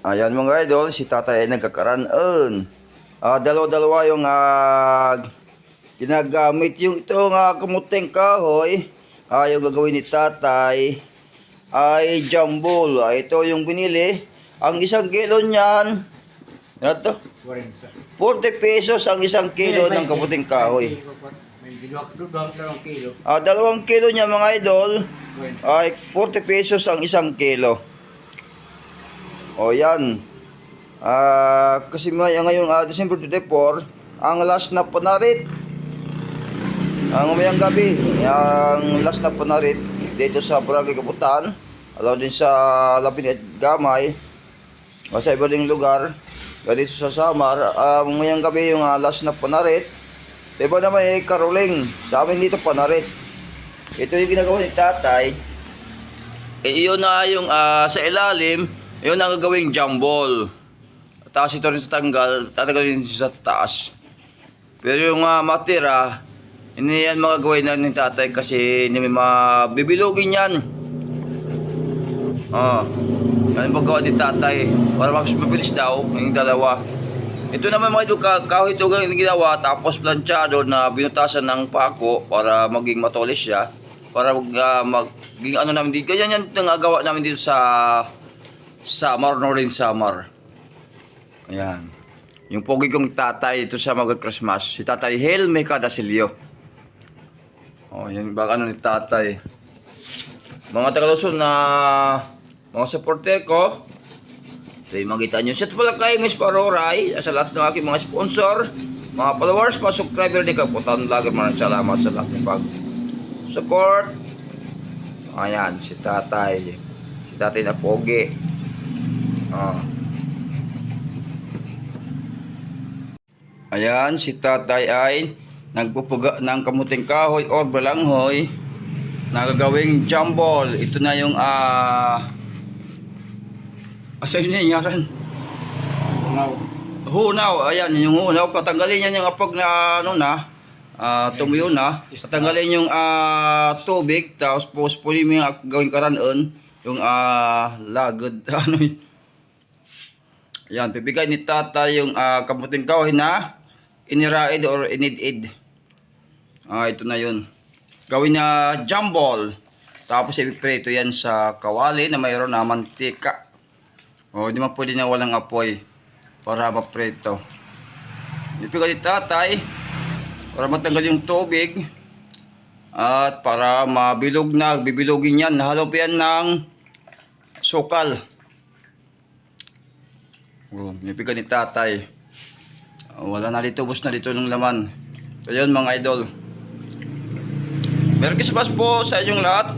Ayan mga idol, si tatay ay nagkakaroon. Ah, dalawa-dalawa yung ah, ginagamit yung itong uh, kamuting kahoy. Ah, yung gagawin ni tatay ay jambol. Ah, ito yung binili. Ang isang kilo niyan, ano to? 40. 40 pesos ang isang kilo ng kamuting kahoy. May dalawang kilo. Niya mga idol 20. ay 40 pesos ang isang kilo. O yan. Ah, kasi may ngayong ah, December 24, ang last na panarit. Ang umayang gabi, ang last na panarit dito sa Barangay Kaputan, alaw din sa Labin at Gamay, o sa iba ding lugar, dito sa Samar, ah, umayang gabi yung ah, last na panarit. Diba naman eh, karuling, sa amin dito panarit. Ito yung ginagawa ni tatay. Eh, yun na yung ah, sa ilalim, yun ang gagawing jambol. Tapos ito rin tatanggal, tatanggalin sa taas. Pero yung uh, matira, hindi yan magagawin na ni tatay kasi hindi may mabibilugin yan. Oh. Yan ang paggawa ni tatay. Para mas mabilis daw, yung dalawa. Ito naman mga idol, ka- kahoy ito ang ginawa, tapos planchado na binutasan ng pako para maging matolis siya. Para ah, maging ano namin dito. Ganyan yan ang gawa namin dito sa Samar, Northern Samar. Ayan. Yung pogi kong tatay ito sa mag Christmas. Si tatay Helme Cadasilio. Oh, yan ba ano ni tatay. Mga taga na mga supporter ko. Ito yung makita nyo. Set pala kayo Miss Paroray sa lahat ng aking mga sponsor, mga followers, mga subscriber ni Kaputan Vlogger. Maraming salamat sa lahat ng pag support. Ayan, si tatay. Si tatay na pogi. Ah. Ayan, si tatay ay nagpupuga ng kamuting kahoy or balanghoy na gagawing jambol. Ito na yung ah Asa yun yan, yaran? Now, Hunaw, ayan, yung hunaw. Patanggalin yan yung apag na ano na, ah tumuyo na. Patanggalin yung ah tubig, tapos puspunin mo yung ah, gawing karanon, yung ah lagod, ano yun. Ayan, pipigay ni tata yung ah, kamuting kahoy na iniraid or inidid. Ah, ito na yun. Gawin na jambol. Tapos ipiprito yan sa kawali na mayroon na mantika. O, hindi man pwede na walang apoy para maprito. Ipigay ni tatay para matanggal yung tubig at para mabilog na, bibilogin yan. Nahalo pa yan ng sukal. O, ipigay ni tatay. O, wala na dito, bus na dito ng laman. So yun mga idol. Merry Christmas po sa inyong lahat.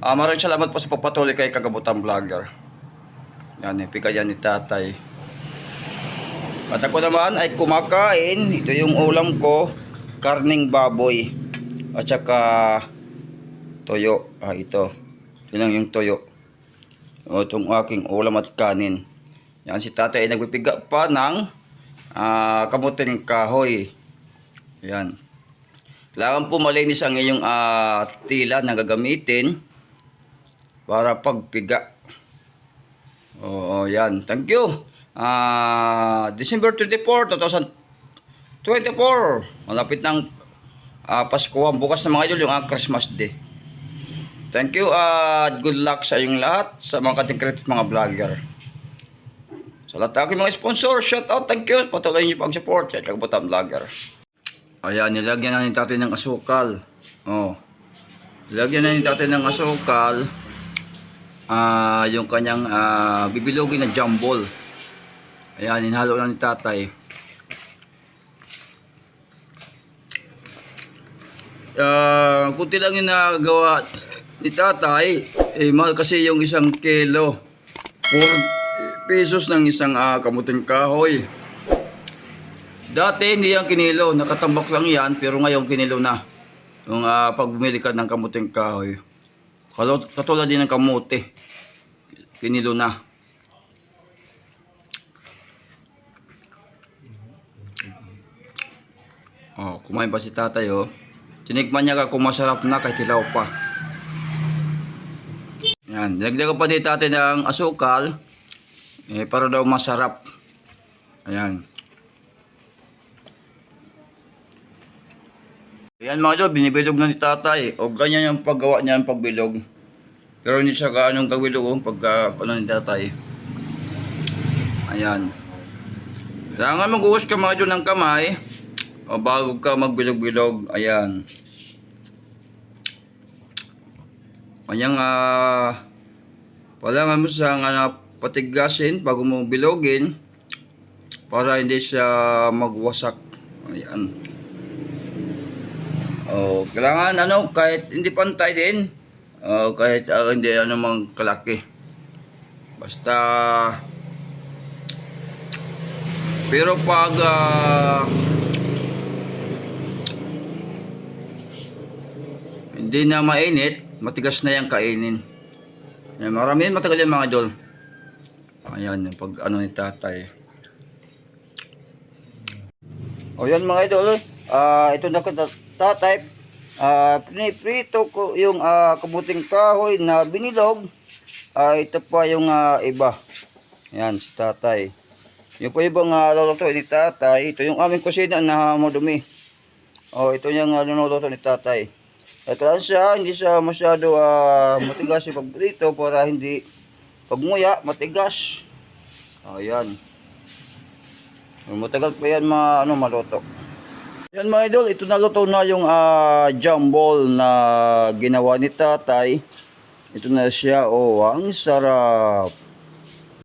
Ah, maraming salamat po sa papatuloy kay Kagabutan Vlogger. Yan, ipika yan ni tatay. At ako naman ay kumakain. Ito yung ulam ko. Karning baboy. At saka toyo. Ah, ito. Ito lang yung toyo. O, itong aking ulam at kanin. Yan, si tatay ay nagpipiga pa ng ah, kamuting kahoy. Yan. Kailangan po malinis ang iyong ah, tila na gagamitin para pagpiga. Oo, yan. Thank you. Ah, December 24, 2024. Malapit ng ah, Pasko. Bukas na mga idol yung ah, Christmas Day. Thank you at good luck sa inyong lahat sa mga kating credit mga vlogger. Sa lahat ng aking mga sponsor, shout out, thank you. Patuloy niyo pag-support kay Kagutan Vlogger. Ayan, nilagyan na ni ng asukal. Oh. Nilagyan na ni ng asukal ah yung kanyang ah, bibilogin na jambol. Ayan, inhalo lang ni tatay. Ah, kunti lang yung nagawa ni tatay. Eh, mahal kasi yung isang kilo. 4 pesos ng isang ah, kamuting kahoy. Dati hindi yan kinilo, nakatambak lang yan, pero ngayon kinilo na. Yung ah, pag ka ng kamuting kahoy. Katulad din ng kamote. Kinilo na. Oh, kumain pa si tatay oh. Tinikman niya kung masarap na kahit hilaw pa. Yan, nilagdagan pa ni tatay ng asukal Eh, para daw masarap. Ayan. Ayan mga idol, binibilog na ni tatay. O ganyan yung paggawa niya ng pagbilog. Pero hindi siya kaanong kagbilog o pagka ano ni tatay. Ayan. Kailangan mag-uwas ka mga idol ng kamay. O bago ka magbilog-bilog. Ayan. Kanyang ah... Kailangan mo siyang ano, patigasin bago mo bilogin para hindi siya magwasak. Ayan. Oh, kailangan ano kahit hindi pantay din. Oh, kahit ah, hindi ano mang kalaki. Basta pero pag ah, hindi na mainit, matigas na yung kainin. Yan, marami matagal yan mga idol. Ayan, yung pag ano ni tatay. O yan mga idol. Ah, ito na tatay. Ah, piniprito ko yung ah, kabuting kahoy na binilog. Ah, ito pa yung ah, iba. Yan, si tatay. Yung pa ibang uh, luluto ni tatay. Ito yung aming kusina na madumi. O, ito yung uh, luluto ni tatay. Ito lang siya, hindi siya masyado ah, matigas yung pagprito para hindi pagmuya, matigas. Ayan. Matagal pa yan ma, ano, maluto. Yan mga idol, ito naluto na yung ah, jambol na ginawa ni tatay. Ito na siya, oh, ang sarap.